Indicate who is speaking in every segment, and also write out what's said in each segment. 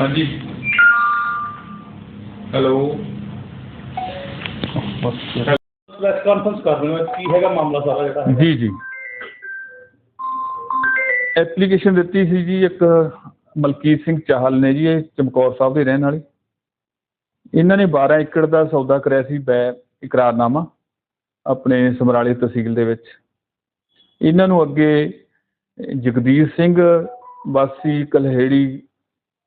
Speaker 1: ਹਾਂਜੀ। Hello
Speaker 2: conference ਕਰ
Speaker 1: ਜੀ ਜੀ। ਐਪਲੀਕੇਸ਼ਨ ਦਿੱਤੀ ਸੀ ਜੀ ਇੱਕ ਮਲਕੀਤ ਸਿੰਘ ਚਾਹਲ ਨੇ ਜੀ ਇਹ ਚਮਕੌਰ ਸਾਹਿਬ ਦੇ ਰਹਿਣ ਵਾਲੇ। ਇਹਨਾਂ ਨੇ 12 ਏਕੜ ਦਾ ਸੌਦਾ ਕਰਿਆ ਸੀ ਬੈ ਇਕਰਾਰਨਾਮਾ ਆਪਣੇ ਸਮਰਾਲੇ ਤਹਿਸੀਲ ਦੇ ਵਿੱਚ। ਇਹਨਾਂ ਨੂੰ ਅੱਗੇ ਜਗਦੀਸ਼ ਸਿੰਘ, ਵਾਸੀ ਕਲਹੇੜੀ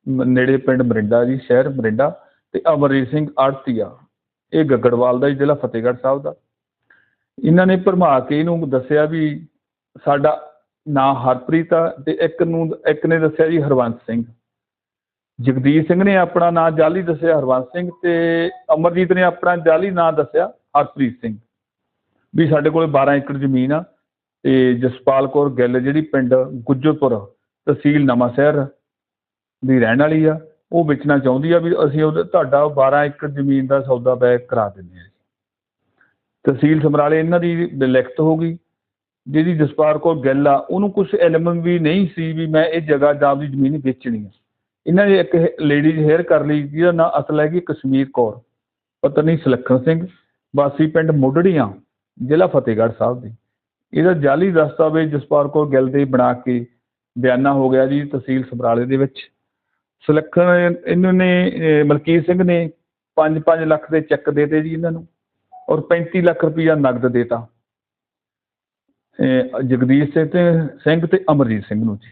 Speaker 1: ਨੇੜੇ ਪਿੰਡ ਮਰਿੰਡਾ ਜੀ, ਸ਼ਹਿਰ ਮਰਿੰਡਾ ਤੇ ਅਮਰਜੀਤ ਸਿੰਘ ਆੜਤੀਆ। ਇਹ ਗੱਗੜਵਾਲ ਦਾ ਜੀ, ਜ਼ਿਲ੍ਹਾ ਫਤਿਹਗੜ੍ਹ ਸਾਹਿਬ ਦਾ। ਇਹਨਾਂ ਨੇ ਭਰਮਾ ਕੇ ਇਹਨੂੰ ਦੱਸਿਆ ਵੀ ਸਾਡਾ ਨਾਂ ਹਰਪ੍ਰੀਤ ਆ ਤੇ ਇੱਕ ਨੂੰ, ਇੱਕ ਨੇ ਦੱਸਿਆ ਜੀ ਹਰਵੰਤ ਸਿੰਘ। ਜਗਦੀਸ਼ ਸਿੰਘ ਨੇ ਆਪਣਾ ਨਾਂ ਜਾਲੀ ਦੱਸਿਆ, ਹਰਵੰਸ ਸਿੰਘ ਅਤੇ ਅਮਰਜੀਤ ਨੇ ਆਪਣਾ ਜਾਲੀ ਨਾਂ ਦੱਸਿਆ, ਹਰਪ੍ਰੀਤ ਸਿੰਘ। ਵੀ ਸਾਡੇ ਕੋਲ 12 ਏਕੜ ਜ਼ਮੀਨ ਆ ਅਤੇ ਜਸਪਾਲ ਕੌਰ ਗਿੱਲ ਜਿਹੜੀ ਪਿੰਡ ਗੁੱਜਰਪੁਰ ਤਹਿਸੀਲ ਨਵਾਂਸ਼ਹਿਰ ਦੀ ਰਹਿਣ ਵਾਲੀ ਆ, ਉਹ ਵੇਚਣਾ ਚਾਹੁੰਦੀ ਆ ਵੀ ਅਸੀਂ ਉਹਦਾ ਤੁਹਾਡਾ 12 ਏਕੜ ਜ਼ਮੀਨ ਦਾ ਸੌਦਾ ਬੈਕ ਕਰਾ ਦਿੰਦੇ ਹਾਂ ਤਹਿਸੀਲ ਸਮਰਾਲੇ ਇਹਨਾਂ ਦੀ ਲਿਖਤ ਹੋ ਗਈ ਜਿਹੜੀ ਜਸਪਾਲ ਕੌਰ ਗਿੱਲ ਆ, ਉਹਨੂੰ ਕੁਝ ਇਲਮ ਵੀ ਨਹੀਂ ਸੀ ਵੀ ਮੈਂ ਇਹ ਜਗ੍ਹਾ ਜਾਂ ਆਪਦੀ ਜ਼ਮੀਨ ਵੇਚਣੀ ਆ। ਇਹਨਾਂ ਨੇ ਇੱਕ ਲੇਡੀਜ਼ ਹੇਅਰ ਕਰ ਲਈ, ਜਿਹਦਾ ਨਾਂ ਅਸਲ ਹੈਗੀ ਕਸ਼ਮੀਰ ਕੌਰ, ਪਤਨੀ ਸੁਲੱਖਣ ਸਿੰਘ, ਵਾਸੀ ਪਿੰਡ ਮੁੱਢੜੀਆਂ, ਜ਼ਿਲ੍ਹਾ ਫਤਿਹਗੜ੍ਹ ਸਾਹਿਬ ਦੀ। ਇਹਦਾ ਜਾਲੀ ਦਸਤਾਵੇਜ਼ ਜਸਪਾਲ ਕੌਰ ਗਿੱਲ ਦੇ ਬਣਾ ਕੇ ਬਿਆਨਾ ਹੋ ਗਿਆ ਜੀ ਤਹਿਸੀਲ ਸਮਰਾਲੇ ਦੇ ਵਿੱਚ। ਸੁਲੱਖਣ ਇਹਨਾਂ ਨੇ ਮਲਕੀਤ ਸਿੰਘ ਨੇ 5-5 ਲੱਖ ਦੇ ਚੈੱਕ ਦੇਤੇ ਜੀ ਇਹਨਾਂ ਨੂੰ ਔਰ 35 ਲੱਖ ਰੁਪਈਆ ਨਗਦ ਦੇਤਾ। ਅਹ, ਜਗਦੀਸ਼ ਸਿੰਘ ਤੇ ਅਮਰਜੀਤ ਸਿੰਘ ਨੂੰ ਜੀ।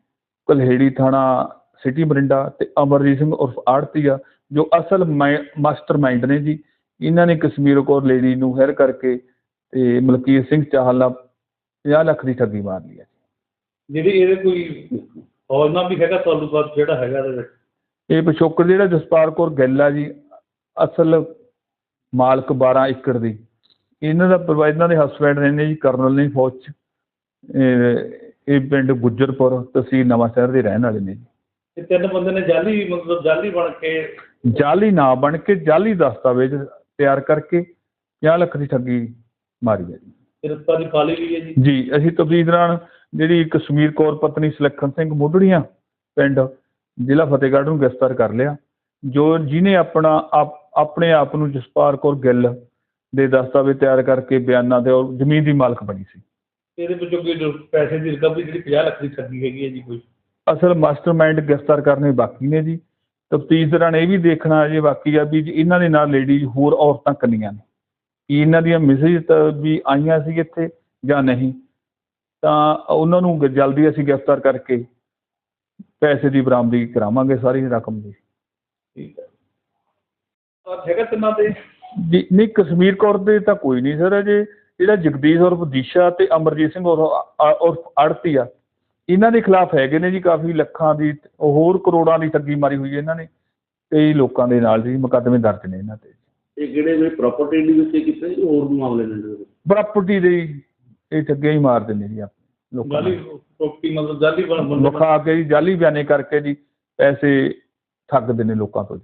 Speaker 1: ਕਲਹੇੜੀ ਥਾਣਾ ਸਿਟੀ ਮਰਿੰਡਾ ਤੇ ਅਮਰਜੀਤ ਸਿੰਘ ਉਰਫ ਆੜਤੀਆ ਜੋ ਅਸਲ ਮਾਸਟਰਮਾਈਂਡ ਨੇ ਜੀ। ਇਹਨਾਂ ਨੇ ਕਸ਼ਮੀਰ ਕੌਰ ਲੇਡੀ ਨੂੰ ਹੈਰ ਕਰਕੇ ਤੇ ਮਲਕੀਤ ਸਿੰਘ ਚਾਹਲ ਨਾਲ 50 ਲੱਖ ਦੀ ਠੱਗੀ ਮਾਰ ਲਈ ਹੈ
Speaker 2: ਜਿਹੜੀ ਇਹਦੇ ਕੋਈ ਹੌਲਨਾ ਵੀ ਹੈਗਾ ਤਾਲੁਕਾਤ ਜਿਹੜਾ ਹੈਗਾ ਇਹਦੇ ਵਿੱਚ?
Speaker 1: ਇਹ ਪਿਛੋਕੜ ਜਿਹੜਾ ਜਸਪਾਲ ਕੌਰ ਗਿੱਲ ਆ ਜੀ ਅਸਲ ਮਾਲਕ 12 ਏਕੜ ਦੀ। ਇਹਨਾਂ ਦਾ ਪਰਿਵਾਰ ਇਹਨਾਂ ਦੇ ਹਸਬੈਂਡ ਰਹਿੰਦੇ ਜੀ ਕਰਨਲ ਨੇ ਫੌਜ ਚ। ਇਹ ਪਿੰਡ ਗੁੱਜਰਪੁਰ ਤਹਿਸੀਲ ਨਵਾਂਸ਼ਹਿਰ ਦੇ ਰਹਿਣ ਵਾਲੇ ਨੇ ਜੀ।
Speaker 2: ਤਿੰਨ ਬੰਦੇ ਨੇ ਜਾਲੀ ਮਤਲਬ ਜਾਲੀ ਬਣ ਕੇ
Speaker 1: ਜਾਲੀ ਨਾ ਬਣ ਕੇ ਜਾਲੀ ਦਸਤਾਵੇਜ਼ ਤਿਆਰ ਕਰਕੇ 50 ਲੱਖ ਦੀ ਠੱਗੀ ਮਾਰੀ ਹੈ ਜੀ।
Speaker 2: ਗ੍ਰਿਫਤਾਰੀ ਹੈ ਜੀ।
Speaker 1: ਜੀ ਅਸੀਂ ਤਫਤੀਸ਼ ਦੌਰਾਨ ਜਿਹੜੀ ਕਸ਼ਮੀਰ ਕੌਰ ਪਤਨੀ ਸੁਲੱਖਣ ਸਿੰਘ ਮੋਢੜੀਆਂ ਪਿੰਡ ਜ਼ਿਲ੍ਹਾ ਫਤਿਹਗੜ੍ਹ ਨੂੰ ਗ੍ਰਿਫਤਾਰ ਕਰ ਲਿਆ ਜੋ ਜਿਹਨੇ ਆਪਣਾ ਆਪ- ਆਪਣੇ ਆਪ ਨੂੰ ਜਸਪਾਲ ਕੌਰ ਗਿੱਲ ਦੇ ਦਸਤਾਵੇਜ਼ ਤਿਆਰ ਕਰਕੇ ਬਿਆਨਾਂ ਦੇ ਔਰ ਜ਼ਮੀਨ ਦੀ ਮਾਲਕ ਬਣੀ ਸੀ।
Speaker 2: ਇਹਦੇ ਵਿੱਚੋਂ ਕੋਈ ਪੈਸੇ ਦੀ ਰਿਕਵਰੀ ਜਿਹੜੀ 50 ਲੱਖ ਦੀ ਠੱਗੀ ਹੈਗੀ ਹੈ ਜੀ ਕੋਈ।
Speaker 1: ਅਸਲ ਮਾਸਟਰਮਾਈਂਡ ਗ੍ਰਿਫਤਾਰ ਕਰਨੇ ਬਾਕੀ ਨੇ ਜੀ। ਤਫਤੀਸ਼ ਦੌਰਾਨ ਇਹ ਵੀ ਦੇਖਣਾ ਜੇ ਬਾਕੀ ਆ ਵੀ ਜੀ ਇਹਨਾਂ ਦੇ ਨਾਲ ਲੇਡੀਜ਼ ਹੋਰ ਔਰਤਾਂ ਕੰਨੀਆਂ ਨੇ। ਕੀ ਇਹਨਾਂ ਦੀਆਂ ਮੈਸੇਜ ਤਾਂ ਵੀ ਆਈਆਂ ਸੀ ਇੱਥੇ ਜਾਂ ਨਹੀਂ? ਤਾਂ ਉਹਨਾਂ ਨੂੰ ਗ- ਜਲਦੀ ਅਸੀਂ ਗ੍ਰਿਫਤਾਰ ਕਰਕੇ ਪੈਸੇ ਦੀ ਬਰਾਮਦੀ ਕਰਾਵਾਂਗੇ ਸਾਰੀ ਰਕਮ ਦੀ।
Speaker 2: ਠੀਕ ਹੈ। ਤਾਂ ਹੈਗਾ ਤਿੰਨਾਂ ਤੇ
Speaker 1: ਜੀ ਨਹੀਂ ਕਸ਼ਮੀਰ ਕੌਰ ਦੇ ਤਾਂ ਕੋਈ ਨਹੀਂ ਸਰ ਅਜੇ। ਜਿਹੜਾ ਜਗਦੀਸ਼ ਔਰ ਦਿਸ਼ਾ ਤੇ ਅਮਰਜੀਤ ਸਿੰਘ ਔਰ ਅੜਤੀ ਆ ਇਹਨਾਂ ਦੇ ਖਿਲਾਫ ਹੈਗੇ ਨੇ ਜੀ ਕਾਫੀ ਲੱਖਾਂ ਦੀ ਹੋਰ ਕਰੋੜਾਂ ਦੀ ਠੱਗੀ ਮਾਰੀ ਹੋਈ ਹੈ ਇਹਨਾਂ ਨੇ ਕਈ ਲੋਕਾਂ ਦੇ ਨਾਲ ਜੀ ਮੁਕੱਦਮੇ ਦਰਜ ਨੇ ਇਹਨਾਂ ਤੇ।
Speaker 3: ਇਹ ਕਿਹੜੇ ਜਿਹੜੇ ਪ੍ਰਾਪਰਟੀ ਦੇ ਵਿੱਚ ਕੀਤੇ ਜੀ ਹੋਰ ਮਾਮਲੇ ਨੇ?
Speaker 1: ਪ੍ਰਾਪਰਟੀ ਦੇ ਇਹ ਠੱਗੀਆਂ ਹੀ ਮਾਰਦੇ ਨੇ ਜੀ ਆਪਣੇ ਲੋਕਾਂ
Speaker 2: ਜਾਲੀ ਪ੍ਰੋਪਰਟੀ ਮਤਲਬ ਜਾਲੀ ਬਣ
Speaker 1: ਕੇ ਜੀ ਜਾਲੀ ਬਿਆਨੇ ਕਰਕੇ ਜੀ ਪੈਸੇ ਠੱਗਦੇ ਨੇ ਲੋਕਾਂ ਤੋਂ ਜੀ।